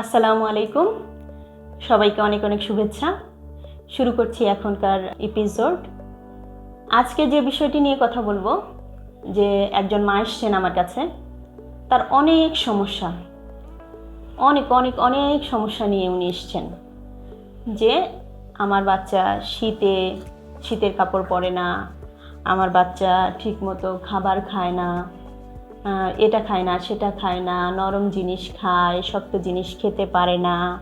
আসসালামু আলাইকুম। সবাইকে অনেক অনেক শুভেচ্ছা। শুরু করছি এখনকার এপিসোড আজকে যে বিষয়টি নিয়ে কথা বলব, যে একজন মা এসছেন আমার কাছে, তার অনেক সমস্যা। অনেক অনেক অনেক সমস্যা নিয়ে উনি এসছেন। যে আমার বাচ্চা শীতে, শীতের কাপড় পরে না, আমার বাচ্চা ঠিকমতো খাবার খায় না এটা খায় না, সেটা খায় না, নরম জিনিস খায়, শক্ত জিনিস খেতে পারে না।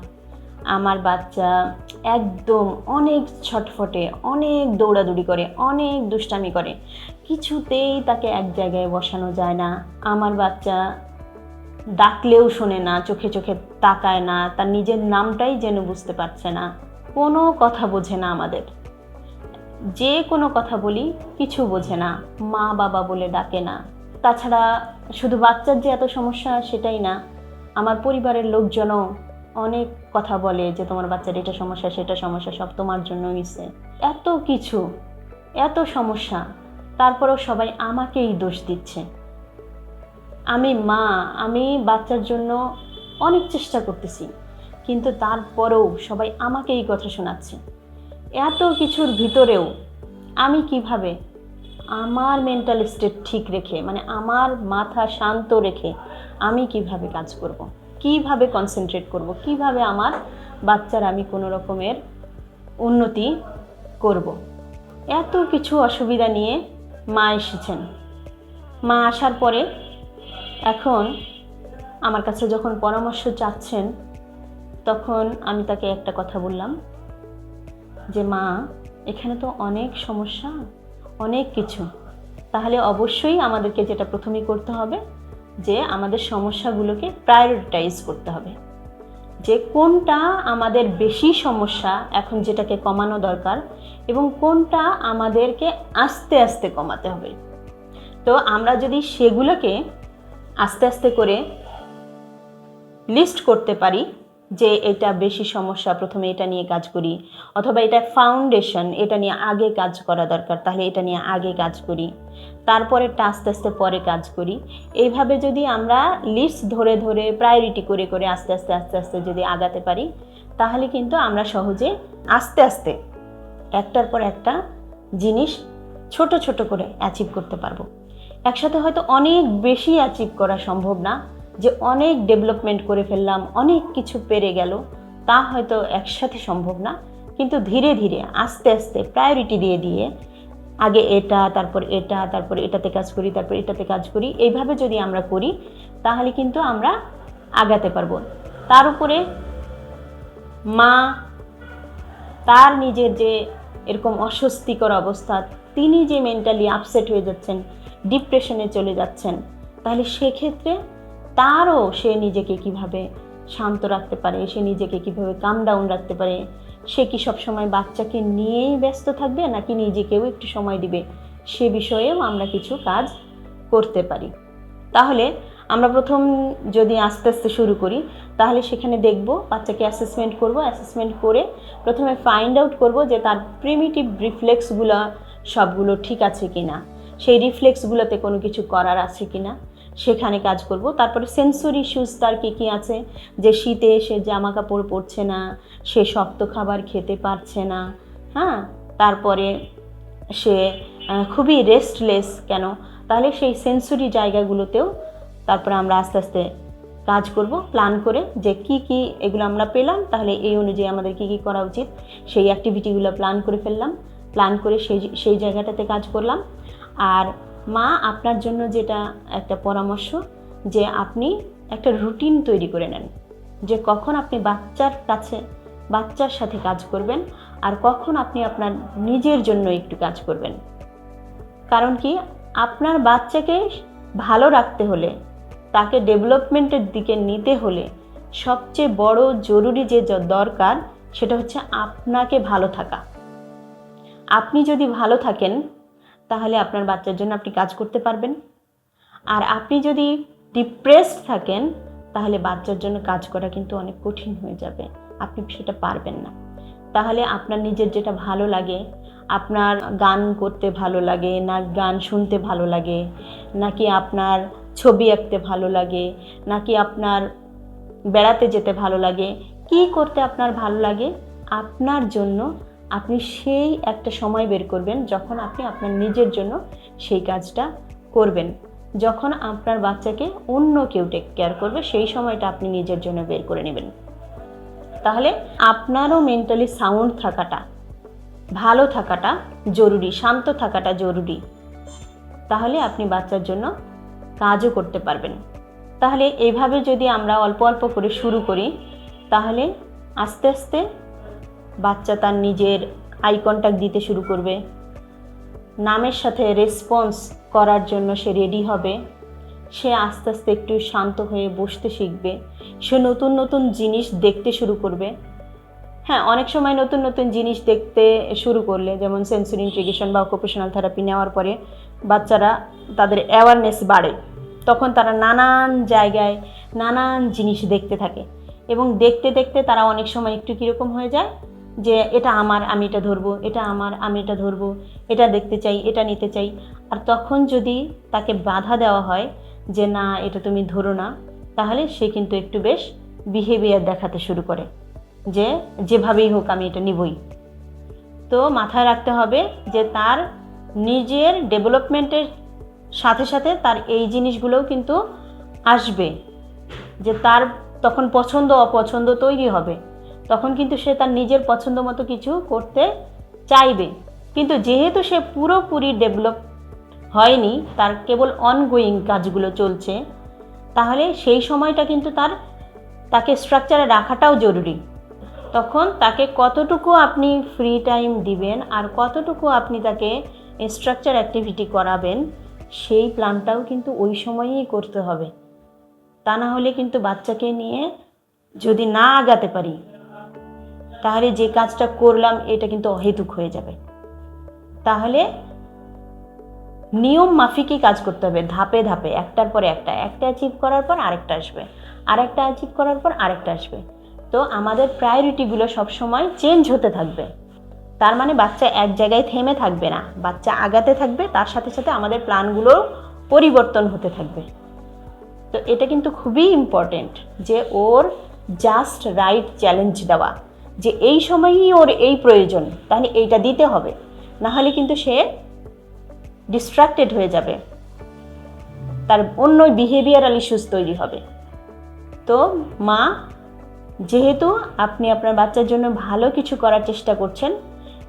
আমার বাচ্চা একদম অনেক ছটফটে, অনেক দৌড়াদৌড়ি করে, অনেক দুষ্টামি করে। কিছুতেই তাকে এক জায়গায় বসানো যায় না। আমার বাচ্চা ডাকলেও শোনে না, চোখে চোখে তাকায় না, তার নিজের নামটাই যেন বুঝতে পারছে না। কোনো কথা বোঝে না আমাদের। যে কোনো কথা বলি, কিছু বোঝে না। মা বাবা বলে ডাকে না। তাছাড়া শুধু বাচ্চার যে এত সমস্যা সেটাই না, আমার পরিবারের লোকজনও অনেক কথা বলে যে তোমার বাচ্চার এটা সমস্যা, সেটা সমস্যা, সব তোমার জন্য হয়েছে এত কিছু, এত সমস্যা, তারপরেও সবাই আমাকেই দোষ দিচ্ছে। আমি মা, আমি বাচ্চার জন্য অনেক চেষ্টা করতেছি, কিন্তু তারপরেও সবাই আমাকে এই কথা শোনাচ্ছে। এত কিছুর ভিতরেও আমি কীভাবে আমার মেন্টাল স্টেট ঠিক রেখে মানে আমার মাথা শান্ত রেখে আমি কীভাবে কাজ করব। কীভাবে কনসেন্ট্রেট করব। কীভাবে আমার বাচ্চার আমি কোনো রকমের উন্নতি করব। এত কিছু অসুবিধা নিয়ে মা এসেছেন মা আসার পরে এখন আমার কাছে যখন পরামর্শ চাচ্ছেন, তখন আমি তাকে একটা কথা বললাম যে, মা, এখানে তো অনেক সমস্যা অনেক কিছু। তাহলে অবশ্যই আমাদেরকে যেটা প্রথমেই করতে হবে, যে আমাদের সমস্যাগুলোকে প্রায়োরিটাইজ করতে হবে। যে কোনটা আমাদের বেশি সমস্যা এখন যেটাকে কমানো দরকার এবং কোনটা আমাদেরকে আস্তে আস্তে কমাতে হবে। তো আমরা যদি সেগুলোকে আস্তে আস্তে করে লিস্ট করতে পারি যে এটা বেশি সমস্যা, প্রথমে এটা নিয়ে কাজ করি, অথবা এটা ফাউন্ডেশন এটা নিয়ে আগে কাজ করা দরকার, তাহলে এটা নিয়ে আগে কাজ করি তারপরেটা আস্তে আস্তে পরে কাজ করি। এইভাবে যদি আমরা লিস্ট ধরে ধরে প্রায়োরিটি করে করে আস্তে আস্তে আস্তে আস্তে যদি আগাতে পারি, তাহলে কিন্তু আমরা সহজে আস্তে আস্তে একটার পর একটা জিনিস ছোট ছোট করে অ্যাচিভ করতে পারব। একসাথে হয়তো অনেক বেশি অ্যাচিভ করা সম্ভব না যে অনেক ডেভেলপমেন্ট করে ফেললাম, অনেক কিছু পেরে গেল, তা হয়তো একসাথে সম্ভব না। কিন্তু ধীরে ধীরে, আস্তে আস্তে প্রায়োরিটি দিয়ে দিয়ে, আগে এটা, তারপর এটা, তারপর এটাতে কাজ করি, তারপর এটাতে কাজ করি, এইভাবে যদি আমরা করি, তাহলে কিন্তু আমরা আগাতে পারব। তার উপরে মা, তার নিজের যে এরকম অস্বস্তিকর অবস্থা, তিনি যে মেন্টালি আপসেট হয়ে যাচ্ছেন ডিপ্রেশনে চলে যাচ্ছেন, তাহলে সেক্ষেত্রে তারও সে নিজেকে কীভাবে শান্ত রাখতে পারে, সে নিজেকে কীভাবে কাম ডাউন রাখতে পারে, সে কি সবসময় বাচ্চাকে নিয়েই ব্যস্ত থাকবে নাকি নিজেকেও একটু সময় দিবে, সে বিষয়েও আমরা কিছু কাজ করতে পারি। তাহলে আমরা প্রথম যদি আস্তে আস্তে শুরু করি, তাহলে সেখানে দেখব, বাচ্চাকে অ্যাসেসমেন্ট করব অ্যাসেসমেন্ট করে প্রথমে ফাইন্ড আউট করব যে তার প্রিমিটিভ রিফ্লেক্সগুলো সবগুলো ঠিক আছে কি না সেই রিফ্লেক্সগুলোতে কোনো কিছু করার আছে কি না সেখানে কাজ করব। তারপরে সেন্সরি ইস্যুস তার কী কী আছে? যে শীতে সে জামা কাপড় পরছে না, সে শক্ত খাবার খেতে পারছে না হ্যাঁ? তারপরে সে খুবই রেস্টলেস কেন? তাহলে সেই সেন্সরি জায়গাগুলোতেও তারপরে আমরা আস্তে আস্তে কাজ করব প্ল্যান করে যে কি কি এগুলো আমরা পেলাম। তাহলে এই অনুযায়ী আমাদের কি কি করা উচিত? সেই অ্যাক্টিভিটিগুলো প্ল্যান করে ফেললাম প্ল্যান করে সেই সেই জায়গাটাতে কাজ করলাম। আর মা আপনার জন্য যেটা একটা পরামর্শ, যে আপনি একটা রুটিন তৈরি করে নেন, যে কখন আপনি বাচ্চার কাছে, বাচ্চার সাথে কাজ করবেন আর কখন আপনি আপনার নিজের জন্য একটু কাজ করবেন। কারণ কি, আপনার বাচ্চাকে ভালো রাখতে হলে, তাকে ডেভেলপমেন্টের দিকে নিতে হলে সবচেয়ে বড় জরুরি যে দরকার, সেটা হচ্ছে আপনাকে ভালো থাকা। আপনি যদি ভালো থাকেন তাহলে আপনার বাচ্চার জন্য আপনি কাজ করতে পারবেন। আর আপনি যদি ডিপ্রেসড থাকেন, তাহলে বাচ্চার জন্য কাজ করা কিন্তু অনেক কঠিন হয়ে যাবে। আপনি সেটা পারবেন না। তাহলে আপনার নিজের যেটা ভালো লাগে, আপনার গান করতে ভালো লাগে, না গান শুনতে ভালো লাগে, নাকি আপনার ছবি আঁকতে ভালো লাগে, নাকি আপনার বেড়াতে যেতে ভালো লাগে, কি করতে আপনার ভালো লাগে, আপনার জন্য আপনি সেই একটা সময় বের করবেন যখন আপনি আপনার নিজের জন্য সেই কাজটা করবেন। যখন আপনার বাচ্চাকে অন্য কেউ টেক কেয়ার করবে, সেই সময়টা আপনি নিজের জন্য বের করে নেবেন। তাহলে আপনারও মেন্টালি সাউন্ড থাকাটা, ভালো থাকাটা জরুরি, শান্ত থাকাটা জরুরি। তাহলে আপনি বাচ্চার জন্য কাজও করতে পারবেন। তাহলে এভাবে যদি আমরা অল্প অল্প করে শুরু করি, তাহলে আস্তে আস্তে বাচ্চা তার নিজের আই কন্ট্যাক্ট দিতে শুরু করবে। নামের সাথে রেসপন্স করার জন্য সে রেডি হবে। সে আস্তে আস্তে একটু শান্ত হয়ে বসতে শিখবে। সে নতুন নতুন জিনিস দেখতে শুরু করবে। হ্যাঁ অনেক সময় নতুন নতুন জিনিস দেখতে শুরু করলে, যেমন সেন্সরি ইন্টিগ্রেশন বা অকুপেশনাল থেরাপি নেওয়ার পরে বাচ্চারা তাদের অ্যাওয়ারনেস বাড়ে। তখন তারা নানান জায়গায় নানান জিনিস দেখতে থাকে। এবং দেখতে দেখতে তারা অনেক সময় একটু কীরকম হয়ে যায়? যে এটা আমার, আমি এটা ধরবো, এটা আমার, আমি এটা ধরবো, এটা দেখতে চাই, এটা নিতে চাই। আর তখন যদি তাকে বাধা দেওয়া হয় যে না, এটা তুমি ধরো না, তাহলে সে কিন্তু একটু বেশ বিহেভিয়ার দেখাতে শুরু করে যে যেভাবেই হোক আমি এটা নিবই। তো মাথায় রাখতে হবে যে তার নিজের ডেভেলপমেন্টের সাথে সাথে তার এই জিনিসগুলোও কিন্তু আসবে, যে তার তখন পছন্দ অপছন্দ তৈরি হবে। তখন কিন্তু সে তার নিজের পছন্দ মতো কিছু করতে চাইবে। কিন্তু যেহেতু সে পুরোপুরি ডেভেলপ হয়নি, তার কেবল অনগোয়িং কাজগুলো চলছে, তাহলে সেই সময়টা কিন্তু তার, তাকে স্ট্রাকচারে রাখাটাও জরুরি। তখন তাকে কতটুকু আপনি ফ্রি টাইম দিবেন আর কতটুকু আপনি তাকে স্ট্রাকচার অ্যাক্টিভিটি করাবেন, সেই প্ল্যানটাও কিন্তু ওই সময়েই করতে হবে। তা না হলে কিন্তু বাচ্চাকে নিয়ে যদি না আগাতে পারি তাহলে যে কাজটা করলাম, এটা কিন্তু অহেতুক হয়ে যাবে। তাহলে নিয়ম মাফিকই কাজ করতে হবে, ধাপে ধাপে, একটার পর একটা একটা অ্যাচিভ করার পর আরেকটা আসবে, আরেকটা অ্যাচিভ করার পর আরেকটা আসবে। তো আমাদের প্রায়োরিটিগুলো সবসময় চেঞ্জ হতে থাকবে। তার মানে বাচ্চা এক জায়গায় থেমে থাকবে না, বাচ্চা আগাতে থাকবে, তার সাথে সাথে আমাদের প্ল্যানগুলো পরিবর্তন হতে থাকবে। তো এটা কিন্তু খুবই ইম্পর্টেন্ট যে ওর জাস্ট রাইট চ্যালেঞ্জ দেওয়া। যে এই সময়ই ওর এই প্রয়োজন, তাহলে এইটা দিতে হবে। না হলে কিন্তু সে ডিস্ট্রাক্টেড হয়ে যাবে। তার অন্য বিহেভিয়ারাল ইস্যুস তৈরি হবে। তো মা, যেহেতু আপনি আপনার বাচ্চার জন্য ভালো কিছু করার চেষ্টা করছেন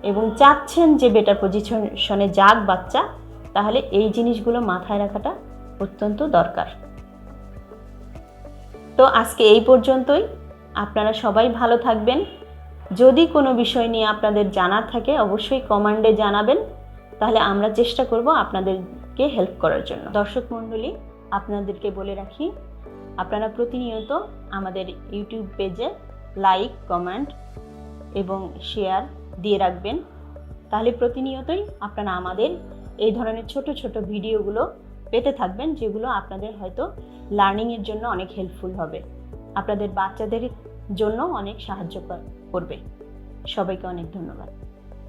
এবং চাচ্ছেন যে বেটার পজিশনে যাক বাচ্চা, তাহলে এই জিনিসগুলো মাথায় রাখাটা অত্যন্ত দরকার। তো আজকে এই পর্যন্তই। আপনারা সবাই ভালো থাকবেন। যদি কোনো বিষয় নিয়ে আপনাদের জানার থাকে, অবশ্যই কমান্ডে জানাবেন। তাহলে আমরা চেষ্টা করব আপনাদেরকে হেল্প করার জন্য। দর্শক মণ্ডলী, আপনাদেরকে বলে রাখি, আপনারা প্রতিনিয়ত আমাদের ইউটিউব পেজে লাইক, কমেন্ট এবং শেয়ার দিয়ে রাখবেন। তাহলে প্রতিনিয়তই আপনারা আমাদের এই ধরনের ছোট ছোট ভিডিওগুলো পেতে থাকবেন, যেগুলো আপনাদের হয়তো লার্নিংয়ের জন্য অনেক হেল্পফুল হবে। আপনাদের বাচ্চাদের জন্য অনেক সাহায্য কর- করবে। সবাইকে অনেক ধন্যবাদ।